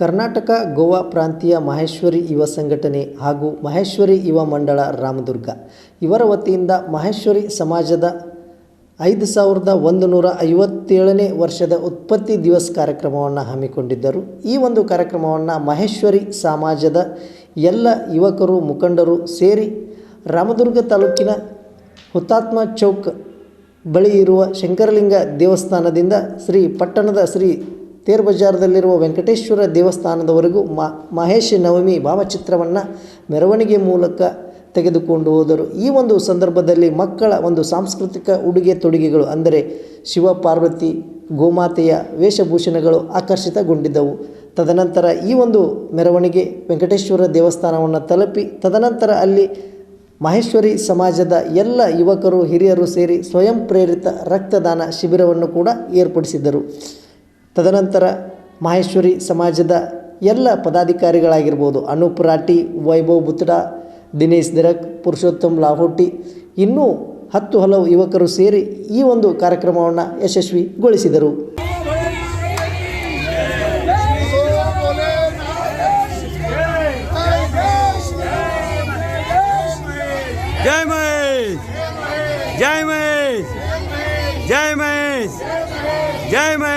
ಕರ್ನಾಟಕ, ಗೋವಾ ಪ್ರಾಂತೀಯ ಮಹೇಶ್ವರಿ ಯುವ ಸಂಘಟನೆ ಹಾಗೂ ಮಹೇಶ್ವರಿ ಯುವ ಮಂಡಳ ರಾಮದುರ್ಗ. ಇವರ ವತಿಯಿಂದ ಮಹೇಶ್ವರಿ ಸಮಾಜದ ಐದು ಸಾವಿರದ ಒಂದು ನೂರ ಐವತ್ತೇಳನೇ ವರ್ಷದ ಉತ್ಪತ್ತಿ ದಿವಸ್ ಕಾರ್ಯಕ್ರಮವನ್ನು ಹಮ್ಮಿಕೊಂಡಿದ್ದರು. ಈ ಒಂದು ಕಾರ್ಯಕ್ರಮವನ್ನು ಮಹೇಶ್ವರಿ ಸಮಾಜದ ಎಲ್ಲ ಯುವಕರು, ಮುಖಂಡರು ಸೇರಿ ರಾಮದುರ್ಗ ತಾಲೂಕಿನ ಹುತಾತ್ಮ ಚೌಕ್ ಬಳಿ ಇರುವ ಶಂಕರಲಿಂಗ ದೇವಸ್ಥಾನದಿಂದ ಶ್ರೀ ಪಟ್ಟಣದ ಶ್ರೀ ತೇರ್ ಬಜಾರ್ದಲ್ಲಿರುವ ವೆಂಕಟೇಶ್ವರ ದೇವಸ್ಥಾನದವರೆಗೂ ಮಹೇಶ್ ನವಮಿ ಭಾವಚಿತ್ರವನ್ನು ಮೆರವಣಿಗೆ ಮೂಲಕ ತೆಗೆದುಕೊಂಡು ಹೋದರು. ಈ ಒಂದು ಸಂದರ್ಭದಲ್ಲಿ ಮಕ್ಕಳ ಒಂದು ಸಾಂಸ್ಕೃತಿಕ ಉಡುಗೆ ತೊಡುಗೆಗಳು ಅಂದರೆ ಶಿವ, ಪಾರ್ವತಿ, ಗೋಮಾತೆಯ ವೇಷಭೂಷಣಗಳು ಆಕರ್ಷಿತಗೊಂಡಿದ್ದವು. ತದನಂತರ ಈ ಒಂದು ಮೆರವಣಿಗೆ ವೆಂಕಟೇಶ್ವರ ದೇವಸ್ಥಾನವನ್ನು ತಲುಪಿ ತದನಂತರ ಅಲ್ಲಿ ಮಹೇಶ್ವರಿ ಸಮಾಜದ ಎಲ್ಲ ಯುವಕರು, ಹಿರಿಯರು ಸೇರಿ ಸ್ವಯಂ ಪ್ರೇರಿತ ರಕ್ತದಾನ ಶಿಬಿರವನ್ನು ಕೂಡ ಏರ್ಪಡಿಸಿದ್ದರು. ತದನಂತರ ಮಾಹೇಶ್ವರಿ ಸಮಾಜದ ಎಲ್ಲ ಪದಾಧಿಕಾರಿಗಳಾಗಿರ್ಬೋದು ಅನೂಪ್ ರಾಠಿ, ವೈಭವ್ ಬುತ್ತಡ ದಿನೇಶ್ ದಿರಕ್, ಪುರುಷೋತ್ತಮ್ ಲಾಹೋಟಿ, ಇನ್ನೂ ಹತ್ತು ಹಲವು ಯುವಕರು ಸೇರಿ ಈ ಒಂದು ಕಾರ್ಯಕ್ರಮವನ್ನು ಯಶಸ್ವಿಗೊಳಿಸಿದರು. ಜೈ ಮಹೇಶ್! ಜೈ ಮಹೇಶ್! ಜೈ ಮಹೇಶ್! ಜೈ ಮಹೇಶ್!